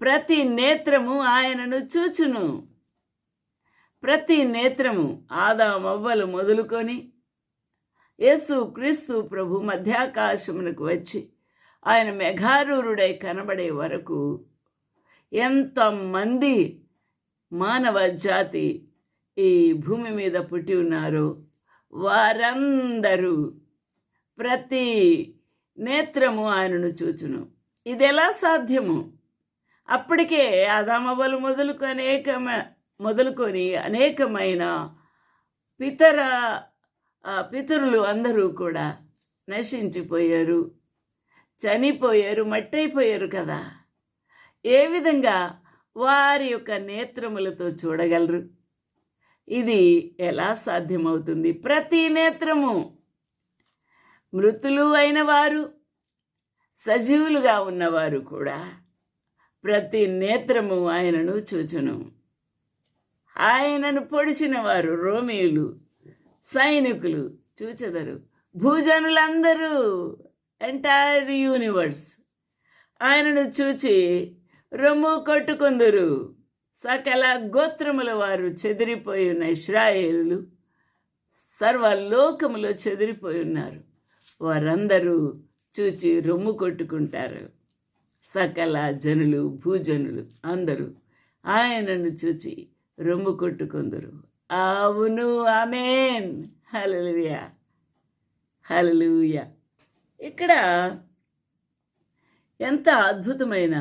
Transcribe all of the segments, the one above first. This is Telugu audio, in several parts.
ప్రతి నేత్రము ఆయనను చూచును. ప్రతి నేత్రము ఆదామవ్వలు మొదలుకొని యేసు క్రీస్తు ప్రభు మధ్యాకాశమునకు వచ్చి ఆయన మెఘారూరుడై కనబడే వరకు ఎంతమంది మానవ జాతి ఈ భూమి మీద పుట్టి ఉన్నారో వారందరూ ప్రతి నేత్రము ఆయనను చూచును. ఇది ఎలా సాధ్యము? అప్పటికే అదామవలు మొదలుకు అనేక మొదలుకొని అనేకమైన పితర పితరులు అందరూ కూడా నశించిపోయారు. చనిపోయారు మట్టయిపోయారు కదా. ఏ విధంగా వారి యొక్క నేత్రములతో చూడగలరు? ఇది ఎలా సాధ్యమవుతుంది? ప్రతి నేత్రము మృతులు అయిన వారు సజీవులుగా ఉన్నవారు కూడా ప్రతి నేత్రము ఆయనను చూచును. ఆయనను పొడిచిన వారు రోమీయులు సైనికులు చూచెదరు. భూజనులందరూ ఎంటైర్ యూనివర్స్. ఆయనను చూచి రొమ్ము కొట్టుకుందరు. సకల గోత్రముల వారు చెదిరిపోయి ఉన్న ఇస్రాయేలులు సర్వలోకములో చెదిరిపోయి ఉన్నారు. వారందరూ చూచి రొమ్ము కొట్టుకుంటారు. సకల జనులు భూజనులు అందరూ ఆయనను చూచి రొమ్ము కొట్టుకుందరు. అవును ఆమెన్. హలలుయ హలలుయ ఇక్కడ ఎంత అద్భుతమైన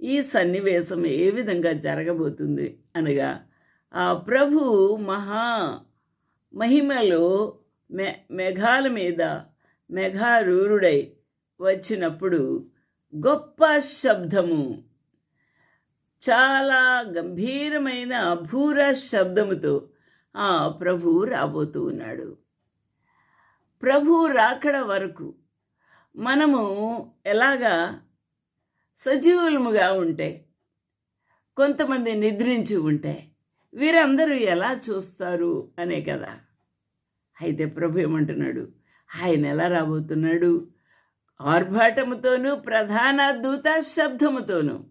ఈ సన్నివేశం ఏ విధంగా జరగబోతుంది అనగా ఆ ప్రభు మహా మహిమలో మె మెఘాల మీద మెఘారూరుడై వచ్చినప్పుడు గొప్ప శబ్దము. చాలా గంభీరమైన అభూర శబ్దముతో ఆ ప్రభు రాబోతూ ఉన్నాడు. ప్రభు రాకడ వరకు మనము ఎలాగా సజీవులముగా ఉంటే కొంతమంది నిద్రించి ఉంటే వీరందరూ ఎలా చూస్తారు అనే కదా. అయితే ప్రభు ఏమంటున్నాడు? ఆయన ఎలా రాబోతున్నాడు? ఆర్భాటముతోనూ ప్రధాన దూత శబ్దముతోనూ.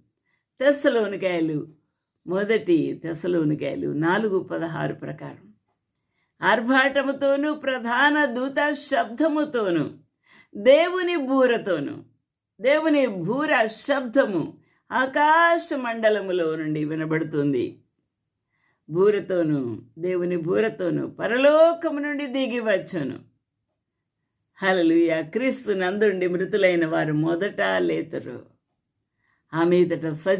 తెస్సలోనికాయలు మొదటి తెసలోనికాయలు నాలుగు పదహారు ప్రకారం. ఆర్భాటముతోనూ ప్రధాన దూత శబ్దముతోనూ దేవుని బూరతోనూ. దేవుని బూర శబ్దము ఆకాశ మండలములో నుండి వినబడుతుంది. బూరతోనూ దేవుని బూరతోను పరలోకము నుండి దిగి వచ్చాను. హలలుయ క్రీస్తు నందుండి మృతులైన వారు మొదట లేతరు. ఆ మీదట సజ్